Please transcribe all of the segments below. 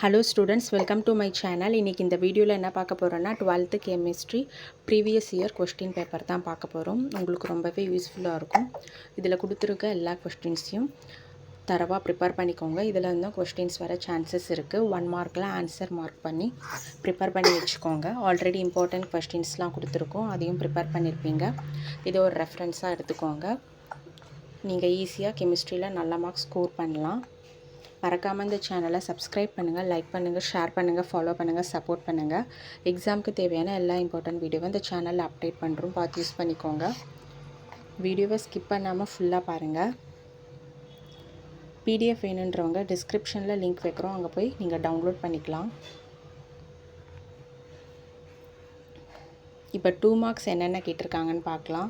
Hello students welcome to my channel இன்றைக்கி இந்த வீடியோவில் என்ன பார்க்க போகிறோன்னா twelfth chemistry previous year question paper தான் பார்க்க போகிறோம் உங்களுக்கு ரொம்பவே யூஸ்ஃபுல்லாக இருக்கும். இதில் கொடுத்துருக்க எல்லா கொஸ்டின்ஸையும் தரவாக ப்ரிப்பேர் பண்ணிக்கோங்க. இதில் இருந்தும் கொஸ்டின்ஸ் வர சான்சஸ் இருக்குது ஒன் மார்க்கில் ஆன்சர் மார்க் பண்ணி ப்ரிப்பேர் பண்ணி வச்சுக்கோங்க. ஆல்ரெடி இம்பார்ட்டண்ட் கொஸ்டின்ஸ்லாம் கொடுத்துருக்கோம். அதையும் ப்ரிப்பேர் பண்ணியிருப்பீங்க இதை ஒரு ரெஃபரன்ஸாக எடுத்துக்கோங்க. நீங்கள் ஈஸியாக கெமிஸ்ட்ரியில் நல்ல மார்க்ஸ் ஸ்கோர் பண்ணலாம். மறக்காமல் இந்த சேனலை சப்ஸ்கிரைப் பண்ணுங்கள் லைக் பண்ணுங்கள் ஷேர் பண்ணுங்கள் ஃபாலோ பண்ணுங்கள் சப்போர்ட் பண்ணுங்கள் எக்ஸாமுக்கு தேவையான எல்லா இம்பார்ட்டன்ட் வீடியோவும் இந்த சேனலில் அப்டேட் பண்ணுறோம் பார்த்து யூஸ் பண்ணிக்கோங்க. வீடியோவை ஸ்கிப் பண்ணாமல் ஃபுல்லாக பாருங்கள் பிடிஎஃப் வேணுன்றவங்க டிஸ்கிரிப்ஷனில் லிங்க் வைக்கிறோம். அங்கே போய் நீங்கள் டவுன்லோட் பண்ணிக்கலாம். இப்போ டூ மார்க்ஸ் என்னென்ன கேட்டிருக்காங்கன்னு பார்க்கலாம்.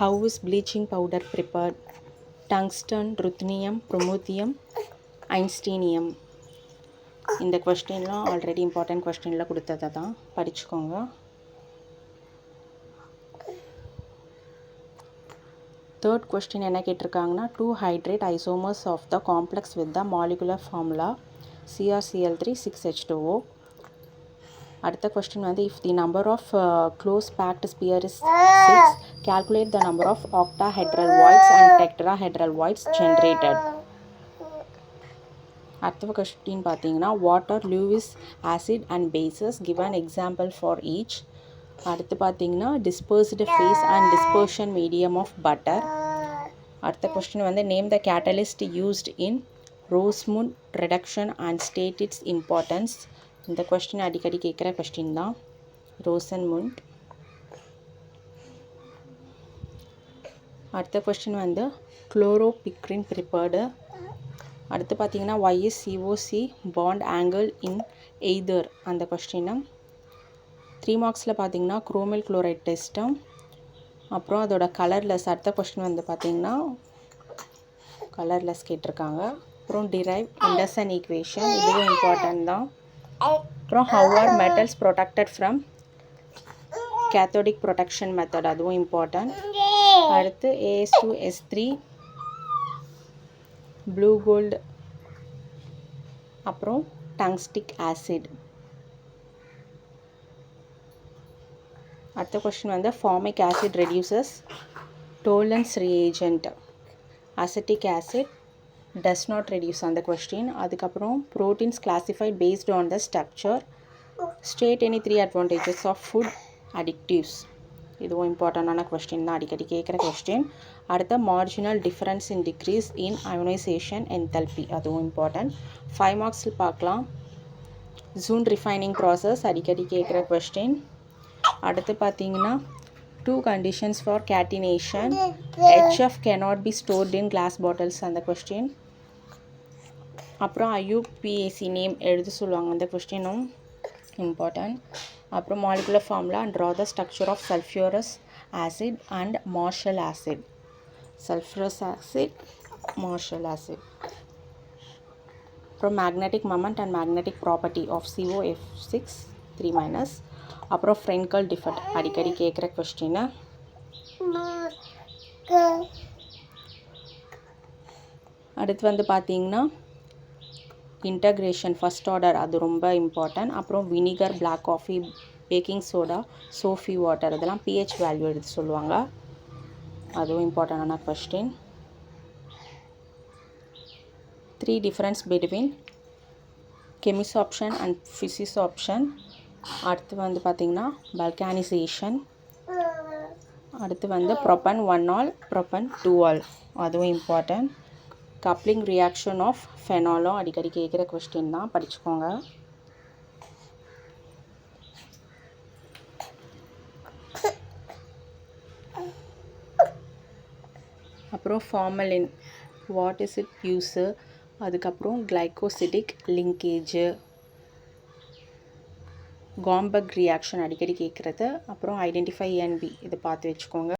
How is bleaching powder prepared tungsten ruthenium promethium einsteinium. இந்த கொஸ்டின்லாம் ஆல்ரெடி இம்பார்ட்டண்ட் கொஸ்டினில் கொடுத்ததை தான் படிச்சுக்கோங்க. தேர்ட் கொஸ்டின் என்ன கேட்டிருக்காங்கன்னா two hydrate isomers of the complex with the molecular formula CrCl three six H two O அடுத்த கொஸ்டின் வந்து if the number of close packed sphere is six calculate the number of octahedral voids and tetrahedral voids generated. அடுத்த question பார்த்தீங்கன்னா water Lewis acid and bases given example for each அடுத்து பார்த்தீங்கன்னா dispersed phase and dispersion medium of butter அடுத்த question வந்து name the catalyst used in Rosenmund reduction and state its importance இந்த question அடிக்கடி கேட்குற question தான். ரோசன் அடுத்த கொஸ்டின் வந்து குளோரோபிக்ரின் ப்ரிப்பேர்டு அடுத்து பார்த்தீங்கன்னா why is COC bond angle in ether அந்த கொஸ்டினை த்ரீ மார்க்ஸில் பார்த்தீங்கன்னா குரோமில் குளோரைட் டெஸ்ட்டும் அப்புறம் அதோட கலர்லெஸ் அடுத்த கொஸ்டின் வந்து பார்த்தீங்கன்னா கலர்லெஸ் கேட்டிருக்காங்க. அப்புறம் டிரைவ் அண்டர்சன் ஈக்குவேஷன் இதுவும் இம்பார்ட்டன்ட் தான். அப்புறம் how are metals protected from cathodic protection method அதுவும் இம்பார்ட்டன்ட் அடுத்து As two S three blue gold அப்புறம் டங்ஸ்டிக் ஆசிட் அடுத்த கொஸ்டின் வந்து formic acid reduces Tollens reagent acetic acid does not reduce அந்த question அதுக்கப்புறம் proteins classified based on the structure state any three advantages of food additives இதுவும் இம்பார்ட்டண்ட்டான question தான். அடிக்கடி கேட்குற கொஸ்டின் அடுத்த marginal difference in decrease in ionisation enthalpy அதுவும் important five மார்க்ஸில் பார்க்கலாம். ஜூன் ரிஃபைனிங் ப்ராசஸ் அடிக்கடி கேட்குற கொஸ்டின் அடுத்து பார்த்தீங்கன்னா two conditions for catenation HF cannot be stored in glass bottles அந்த கொஸ்டின் அப்புறம் ஐயூபிஎஸ்சி நேம் எழுத சொல்லுவாங்க அந்த கொஸ்டினும் இம்பார்ட்டன்ட் அப்புறம் molecular formula and draw the structure of sulphurous acid and Marshall acid sulphurous acid Marshall acid அப்புறம் magnetic moment and magnetic property of CO F six three minus அப்புறம் Frenkel defect அடிக்கடி கேட்குற கொஸ்டினை அடுத்து வந்து பார்த்தீங்கன்னா இன்டக்ரேஷன் ஃபஸ்ட் ஆர்டர் அது ரொம்ப இம்பார்ட்டன்ட் அப்புறம் vinegar black coffee baking soda soapy water இதெல்லாம் பிஹெச் வேல்யூ எடுத்து சொல்லுவாங்க. அதுவும் இம்பார்ட்டண்டான question three difference between chemisorption and physisorption அடுத்து வந்து பார்த்திங்கன்னா பல்கானிசேஷன் அடுத்து வந்து propan one ol propan two ol அதுவும் இம்பார்ட்டன்ட் கப்ளிங் ரியாக்ஷன் ஆஃப் ஃபெனாலும் அடிக்கடி கேட்குற கொஸ்டின் தான். படிச்சுக்கோங்க. அப்புறம் formalin what is it use அதுக்கப்புறம் கிளைக்கோசிடிக் லிங்கேஜு காம்பக் ரியாக்ஷன் அடிக்கடி கேட்குறது அப்புறம் ஐடென்டிஃபை என்பி இதை பார்த்து வச்சுக்கோங்க.